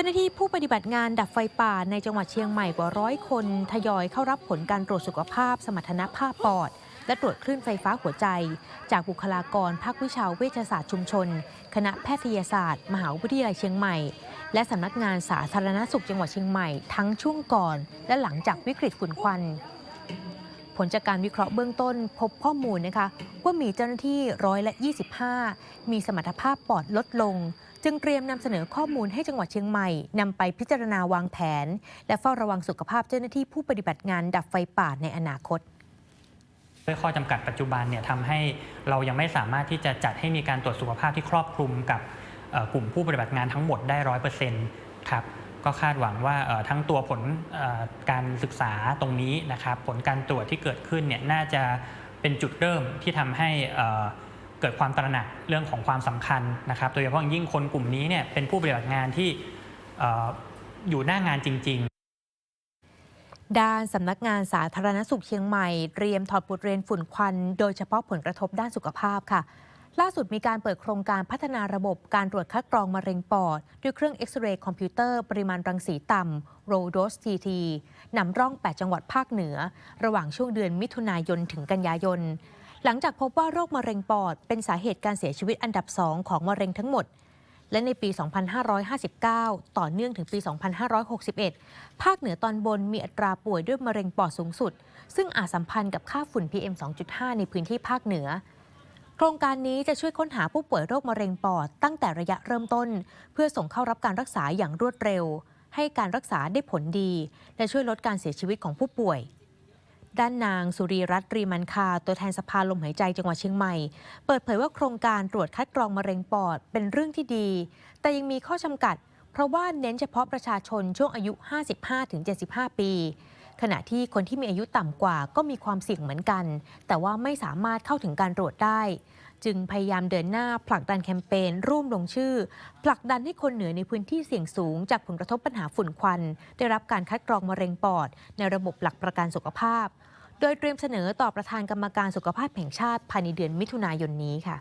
จ้าหน้าที่ผู้ปฏิบัติงานดับไฟป่าในจังหวัดเชียงใหม่กว่าร้อยคน ทยอยเข้ารับผลการตรวจสุขภาพ สมรรถนะภาพปอด และตรวจคลื่นไฟฟ้าหัวใจ จากบุคลากรภาควิชาเวชศาสตร์ชุมชน คณะแพทยศาสตร์ มหาวิทยาลัยเชียงใหม่ และสำนักงานสาธารณสุขจังหวัดเชียงใหม่ ทั้งช่วงก่อน และหลังจากวิกฤตฝุ่นควัน ผลจากการวิเคราะห์เบื้องต้นพบข้อมูลนะคะว่ามีเจ้าหน้าที่ร้อยละ 25 มีสมรรถภาพปอดลดลง จึงเตรียมนำเสนอข้อมูลให้จังหวัดเชียงใหม่นำไปพิจารณาวางแผน และเฝ้าระวังสุขภาพเจ้าหน้าที่ผู้ปฏิบัติงานดับไฟป่าในอนาคตด้วยข้อจำกัดปัจจุบันเนี่ยทำให้เรายังไม่สามารถที่จะจัดให้มีการตรวจสุขภาพที่ครอบคลุมกับกลุ่มผู้ปฏิบัติงานทั้งหมดได้ร้อยเปอร์เซ็นต์ครับ ก็คาดหวังว่าทั้งตัวผลการศึกษาตรงนี้นะครับ ผลการตรวจที่เกิดขึ้นเนี่ยน่าจะเป็นจุดเริ่มที่ทำให้เกิดความตระหนักเรื่องของความสำคัญนะครับโดยเฉพาะอย่างยิ่งคนกลุ่มนี้เนี่ยเป็นผู้ปฏิบัติงานที่เอ่ออยู่หน้างานจริง ๆด้านสำนักงานสาธารณสุขเชียงใหม่เตรียมถอดบทเรียนฝุ่นควัน โดยเฉพาะผลกระทบด้านสุขภาพค่ะ ล่าสุดมีการเปิดโครงการพัฒนาระบบการตรวจคัดกรองมะเร็งปอด ด้วยเครื่องเอ็กซเรย์คอมพิวเตอร์ปริมาณรังสีต่ำ Row Dose TT นำร่อง 8 จังหวัดภาคเหนือ ระหว่างช่วงเดือนมิถุนายนถึงกันยายน หลังจากพบว่าโรคมะเร็งปอด เป็นสาเหตุการเสียชีวิตอันดับ2ของมะเร็งทั้งหมด และในปี 2559 ต่อเนื่องถึงปี 2561 ภาคเหนือตอนบนมีอัตราป่วยด้วยมะเร็งปอดสูงสุด ซึ่งอาจสัมพันธ์กับค่าฝุ่น PM 2.5 ในพื้นที่ภาคเหนือ โครงการนี้จะช่วยค้นหาผู้ป่วยโรคมะเร็งปอดตั้งแต่ระยะเริ่มต้น เพื่อส่งเข้ารับการรักษาอย่างรวดเร็ว ให้การรักษาได้ผลดี และช่วยลดการเสียชีวิตของผู้ป่วย ด้านนางสุรีรัตน์รีมันคา ตัวแทนสภาลมหายใจจังหวัดเชียงใหม่ เปิดเผยว่าโครงการตรวจคัดกรองมะเร็งปอดเป็นเรื่องที่ดี แต่ยังมีข้อจำกัด เพราะว่าเน้นเฉพาะประชาชนช่วงอายุ 55-75 ปี ขณะที่คนที่มีอายุต่ำกว่าก็มีความเสี่ยงเหมือนกัน แต่ว่าไม่สามารถเข้าถึงการตรวจได้ จึงพยายามเดินหน้าผลักดันแคมเปญร่วมลงชื่อ ผลักดันให้คนเหนือในพื้นที่เสี่ยงสูง จากผลกระทบปัญหาฝุ่นควัน ได้รับการคัดกรองมะเร็งปอด ในระบบหลักประกันสุขภาพ โดยเตรียมเสนอต่อประธานกรรมการสุขภาพแห่งชาติภายในเดือนมิถุนายนนี้ค่ะ